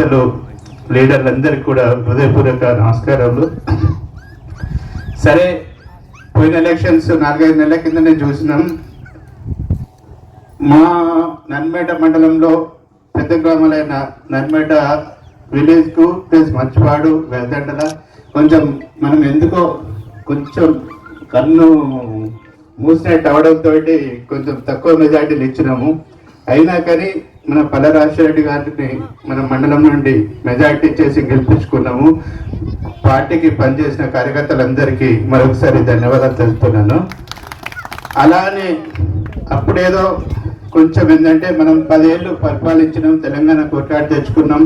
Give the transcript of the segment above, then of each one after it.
నేతలు లీడర్లందరికీ కూడా హృదయపూర్వక నమస్కారాలు సరే పోయిన ఎలక్షన్స్ నాలుగైదు నెలల కింద నేను చూసినాం. మా నన్మేట మండలంలో పెద్ద గ్రామాలైన నన్మేట విలేజ్కు ప్లస్ మంచివాడు వెల్దండల. కొంచెం మనం ఎందుకో కొంచెం కన్ను మూసినట్టు అవడంతో కొంచెం తక్కువ మెజార్టీలు ఇచ్చినాము. అయినా కానీ మన పల్లరాజరెడ్డి గారిని మన మండలం నుండి మెజార్టీ చేసి గెలిపించుకున్నాము. పార్టీకి పనిచేసిన కార్యకర్తలందరికీ మరొకసారి ధన్యవాదాలు తెలుపుతున్నాను. అలానే అప్పుడేదో కొంచెం ఏంటంటే మనం పదేళ్ళు పరిపాలించినాం తెలంగాణ కొట్లాడి తెచ్చుకున్నాం.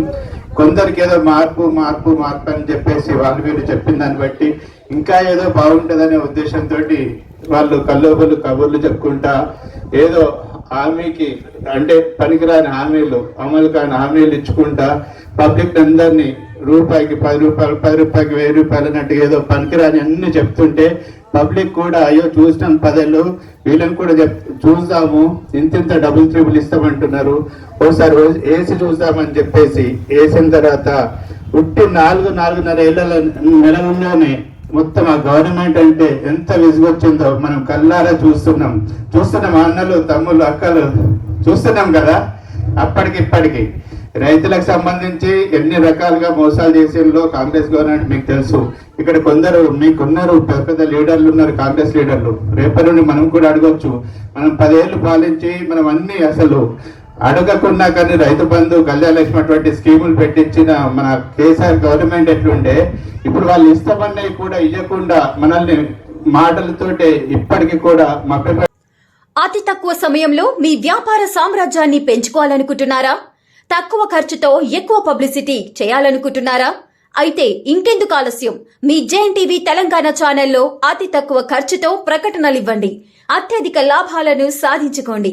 కొందరికి ఏదో మార్పు మార్పు మార్పు అని చెప్పేసి వాళ్ళు వీళ్ళు చెప్పిన దాన్ని బట్టి ఇంకా ఏదో బాగుంటుందనే ఉద్దేశంతో వాళ్ళు కల్లోబులు కబుర్లు చెప్పుకుంటా ఏదో హామీకి అంటే పనికిరాని హామీలు అమలు కాని హామీలు ఇచ్చుకుంటా పబ్లిక్ అందరినీ రూపాయికి పది రూపాయలు పది రూపాయలకి వెయ్యి రూపాయలు అన్నట్టు ఏదో పనికిరాని అన్ని చెప్తుంటే పబ్లిక్ కూడా అయ్యో చూసినాం పదేళ్ళు వీళ్ళని కూడా చెప్ చూద్దాము ఇంతింత డబుల్ త్రిబుల్ ఇస్తామంటున్నారు. ఒకసారి ఏసీ చూద్దామని చెప్పేసి వేసిన తర్వాత ఉట్టి నాలుగు నాలుగున్నర ఏళ్ళ నెలల్లోనే మొత్తం ఆ గవర్నమెంట్ అంటే ఎంత విసుగొచ్చిందో మనం కల్లారా చూస్తున్నాం. చూస్తున్నాం అన్నలు తమ్ముళ్ళు అక్కలు. చూస్తున్నాం కదా? అప్పటికి ఇప్పటికి రైతులకు సంబంధించి ఎన్ని రకాలుగా మోసాలు చేసేలో కాంగ్రెస్ గవర్నమెంట్ మీకు తెలుసు. ఇక్కడ కొందరు మీకున్నారు పెద్ద పెద్ద లీడర్లు ఉన్నారు కాంగ్రెస్ లీడర్లు. రేపటి నుండి మనం కూడా అడగొచ్చు. మనం పదేళ్ళు పాలించి మనం అన్ని అసలు అడగకుండా కానీ రైతు బంధు కళ్యాణ లక్ష్మి అటువంటి స్కీములు పెట్టించిన మన కేసీఆర్ గవర్నమెంట్ ఎట్లుండే ఇప్పుడు వాళ్ళు ఇష్టమన్నవి కూడా ఇవ్వకుండా మనల్ని మాటలతోటే ఇప్పటికీ కూడా మా అతి తక్కువ సమయంలో మీ వ్యాపార సామ్రాజ్యాన్ని పెంచుకోవాలనుకుంటున్నారా? తక్కువ ఖర్చుతో ఎక్కువ పబ్లిసిటీ చేయాలనుకుంటున్నారా? అయితే ఇంకెందుకు ఆలస్యం? మీ జెఎన్ టీవీ తెలంగాణ ఛానల్లో అతి తక్కువ ఖర్చుతో ప్రకటనలివ్వండి. అత్యధిక లాభాలను సాధించుకోండి.